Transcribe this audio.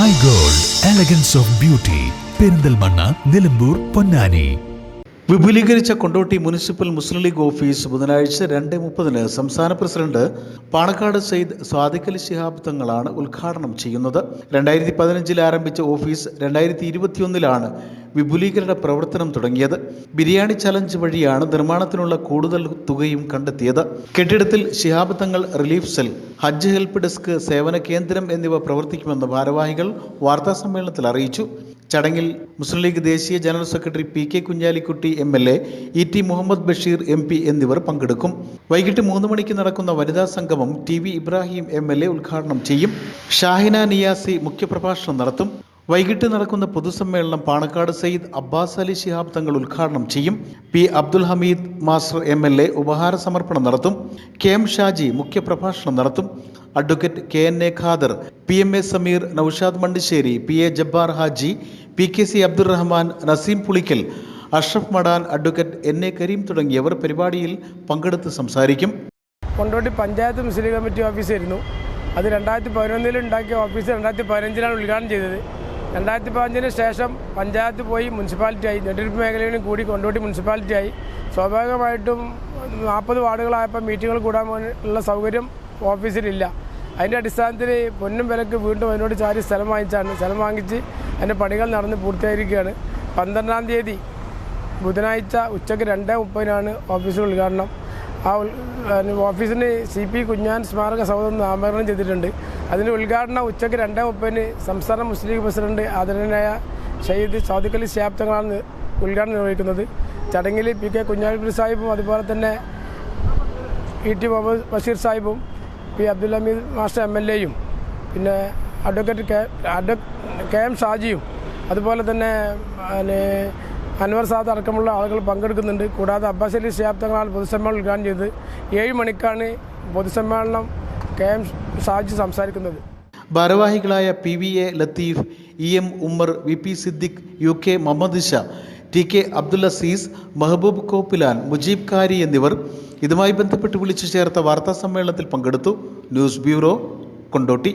Sky gold elegance of beauty Perinthalmanna Nilambur Ponnani വിപുലീകരിച്ച Kondotty municipal Muslim League office ബുധനാഴ്ച രണ്ട് മുപ്പതിന് സംസ്ഥാന പ്രസിഡന്റ് പാണക്കാട് സയ്യിദ് സ്വാദിഖ് അലി ശിഹാബ് തങ്ങളാണ് ഉദ്ഘാടനം ചെയ്യുന്നത്. രണ്ടായിരത്തി പതിനഞ്ചിൽ ആരംഭിച്ച ഓഫീസ് രണ്ടായിരത്തി ഇരുപത്തിയൊന്നിലാണ് വിപുലീകരണ പ്രവർത്തനം തുടങ്ങിയത്. ബിരിയാണി ചലഞ്ച് വഴിയാണ് നിർമ്മാണത്തിനുള്ള കൂടുതൽ തുകയും കണ്ടെത്തിയത്. കെട്ടിടത്തിൽ Shihab Thangal relief cell Hajj help desk സേവന കേന്ദ്രം എന്നിവ പ്രവർത്തിക്കുമെന്ന് ഭാരവാഹികൾ വാർത്താസമ്മേളനത്തിൽ അറിയിച്ചു. ചടങ്ങിൽ മുസ്ലിം ലീഗ് ദേശീയ general secretary P K Kunhalikutty M L A E T Muhammad Basheer M P എന്നിവർ പങ്കെടുക്കും. വൈകിട്ട് മൂന്ന് മണിക്ക് നടക്കുന്ന വനിതാ സംഗമം T V Ibrahim M L A ഉദ്ഘാടനം ചെയ്യും. ഷാഹിന നിയാസി മുഖ്യപ്രഭാഷണം നടത്തും. വൈകിട്ട് നടക്കുന്ന പൊതുസമ്മേളനം പാണക്കാട് സയ്യിദ് അബ്ബാസ് അലി ശിഹാബ് തങ്ങൾ ഉദ്ഘാടനം ചെയ്യും. P Abdul Hameed master M L A ഉപഹാര സമർപ്പണം നടത്തും. കെ എം ഷാജി മുഖ്യപ്രഭാഷണം നടത്തും. Advocate K N A Khader P M A Sameer Noushad Mandissery P A Jabbar Haji P K C Abdurahman Naseem Pulikkal Ashraf Madan advocate N A Kareem തുടങ്ങിയവർ പരിപാടിയിൽ പങ്കെടുത്ത് സംസാരിക്കും. Kondotty panchayat Muslim committee ഓഫീസായിരുന്നു. അത് രണ്ടായിരത്തി പതിനൊന്നിൽ ഉണ്ടാക്കിയ ഓഫീസ് രണ്ടായിരത്തി പതിനഞ്ചിലാണ് ഉദ്ഘാടനം ചെയ്തത്. രണ്ടായിരത്തി പതിനഞ്ചിന് ശേഷം പഞ്ചായത്ത് പോയി മുനിസിപ്പാലിറ്റി ആയി നെടുപ്പ് മേഖലയിലും കൂടി കൊണ്ടോട്ടി മുനിസിപ്പാലിറ്റി ആയി സ്വാഭാവികമായിട്ടും നാൽപ്പത് വാർഡുകളായപ്പോൾ മീറ്റിങ്ങുകൾ കൂടാൻ ഉള്ള സൗകര്യം ഓഫീസിലില്ല. അതിന്റെ അടിസ്ഥാനത്തിൽ പൊന്നും വിലക്ക് വീണ്ടും അതിനോട് ചാരി സ്ഥലം വാങ്ങിച്ചാണ്. സ്ഥലം വാങ്ങിച്ച് അതിന്റെ പണികൾ നടന്ന് പൂർത്തിയായിരിക്കുകയാണ്. പന്ത്രണ്ടാം തീയതി ബുധനാഴ്ച ഉച്ചയ്ക്ക് രണ്ട് മുപ്പതിനാണ് ഓഫീസിൽ ഉദ്ഘാടനം. ആ ഓഫീസിന് സി പി കുഞ്ഞാൻ സ്മാരക സൗധം നാമകരണം ചെയ്തിട്ടുണ്ട്. അതിന്റെ ഉദ്ഘാടനം ഉച്ചയ്ക്ക് രണ്ട് മുപ്പതിന് സംസ്ഥാന മുസ്ലിം ലീഗ് പ്രസിഡന്റ് ആദരണീയനായ ഷഹീദ് സാദിഖലി ശിഹാബ് തങ്ങളാണ് ഉദ്ഘാടനം നിർവഹിക്കുന്നത്. ചടങ്ങിൽ പി കെ കുഞ്ഞാലിപ്പുരി സാഹിബും അതുപോലെ തന്നെ E T Muhammad Basheer സാഹിബും P Abdul Hameed master M L എയും പിന്നെ advocate K adv K M ഷാജിയും അതുപോലെ തന്നെ അനുവർ സാദ് അടക്കമുള്ള ആളുകൾ പങ്കെടുക്കുന്നുണ്ട്. കൂടാതെ അബ്ബാസലി അലി ശിഹാബ് തങ്ങളാണ് പൊതുസമ്മേളനം ഉദ്ഘാടനം ചെയ്തത്. ഏഴ് മണിക്കാണ് പൊതുസമ്മേളനം കെ എം ഷാജി സംസാരിക്കുന്നത്. ഭാരവാഹികളായ P V A Latheef E M Ummer V P Siddique U K Muhammad Sha T K Abdul Azeez Mehboob Koppilan Mujeeb Kari എന്നിവർ ഇതുമായി ബന്ധപ്പെട്ട് വിളിച്ചു ചേർത്ത വാർത്താ സമ്മേളനത്തിൽ പങ്കെടുത്തു. News bureau Kondotty.